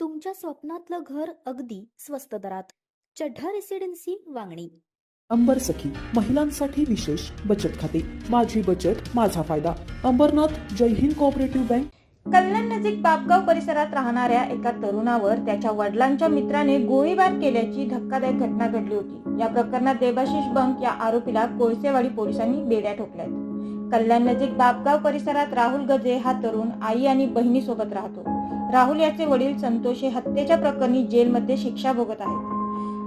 तुमच्या स्वप्नातलं घर अगदी स्वस्त दरात. चढ्ढा रेसिडेन्सी वांगणी. अंबर सखी महिलांसाठी विशेष बचत खाते. माझी बचत माझा फायदा. अंबरनाथ जय हिंद कोऑपरेटिव्ह बँक कल्याण नजीक बापगाव परिसरात राहणाऱ्या एका तरुणावर त्याच्या वडिलांच्या मित्राने गोळीबार केल्याची धक्कादायक घटना घडली होती. या प्रकरणात देबाशिष बंक या आरोपीला कोळसेवाडी पोलिसांनी बेड्या ठोकल्यात. कल्याण नजीक बापगाव परिसरात राहुल गजे हा तरुण आई आणि बहिणी सोबत राहतो. राहुल याचे वडील संतोष हे हत्येच्या प्रकरणी जेलमध्ये शिक्षा भोगत आहेत.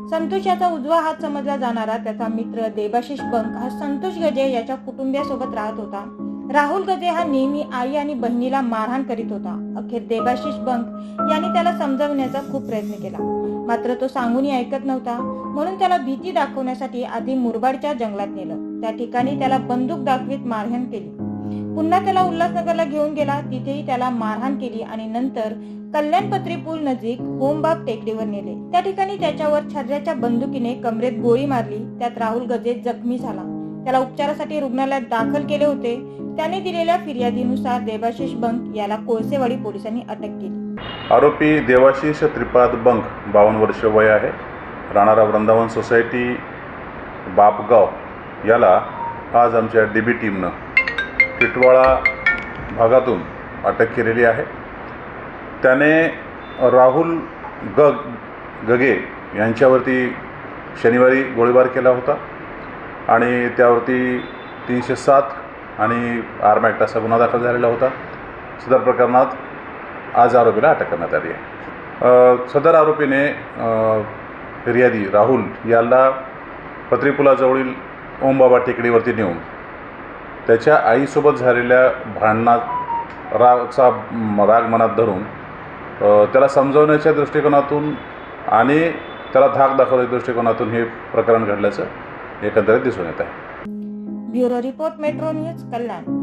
संतोष याचा उजवा हात समजला जाणारा त्याचा मित्र देबाशिष बंक हा संतोष गजे याच्या कुटुंबियासोबत राहत होता. राहुल गजे हा नेहमी आई आणि बहिणीला मारहाण करीत होता. अखेर देबाशिष बंक यांनी त्याला समजावण्याचा खूप प्रयत्न केला. मात्र तो सांगूनही ऐकत नव्हता. म्हणून त्याला भीती दाखवण्यासाठी आधी मुरबाडच्या जंगलात नेलं. त्या ठिकाणी त्याला बंदूक दाखवीत मारहाण केली. पुन्हा त्याला उल्हासनगरला घेऊन गेला. तिथेही त्याला मारहाण केली आणि नंतर कल्याणपत्री पूल नजीक होमबाग टेकडीवर नेले. त्या ठिकाणी त्याच्यावर छर्याच्या बंदुकीने कमरेत गोळी मारली. त्यात राहुल गजे जखमी झाला. त्याला उपचारासाठी रुग्णालयात दाखल केले होते. त्याने दिलेल्या फिर्यादीनुसार देवाशिष बंक याला कोळसेवाडी पोलिसांनी अटक केली. आरोपी देवाशिष त्रिपाद बंक बावन्न वर्ष वय आहे. राहणारा वृंदावन सोसायटी बापगाव. याला आज आमच्या डी बी टीमनं टिटवाळा भागातून अटक केलेली आहे. त्याने राहुल गग गगे यांच्यावरती शनिवारी गोळीबार केला होता आणि त्यावरती तीनशे सात आणि आर्म ॲक्ट असा गुन्हा दाखल झालेला होता. सदर प्रकरणात आज आरोपीला अटक करण्यात आली आहे. सदर आरोपीने फिर्यादी राहुल याला पत्रीपुलाजवळील ओमबाबा टेकडीवरती नेऊन त्याच्या आईसोबत झालेल्या भांडणात रागचा राग मनात धरून त्याला समजवण्याच्या दृष्टिकोनातून आणि त्याला धाक दाखवण्याच्या दृष्टिकोनातून हे प्रकरण घडल्याचं एकंदरीत दिसून येत आहे. Bureau report metro news Kalyan.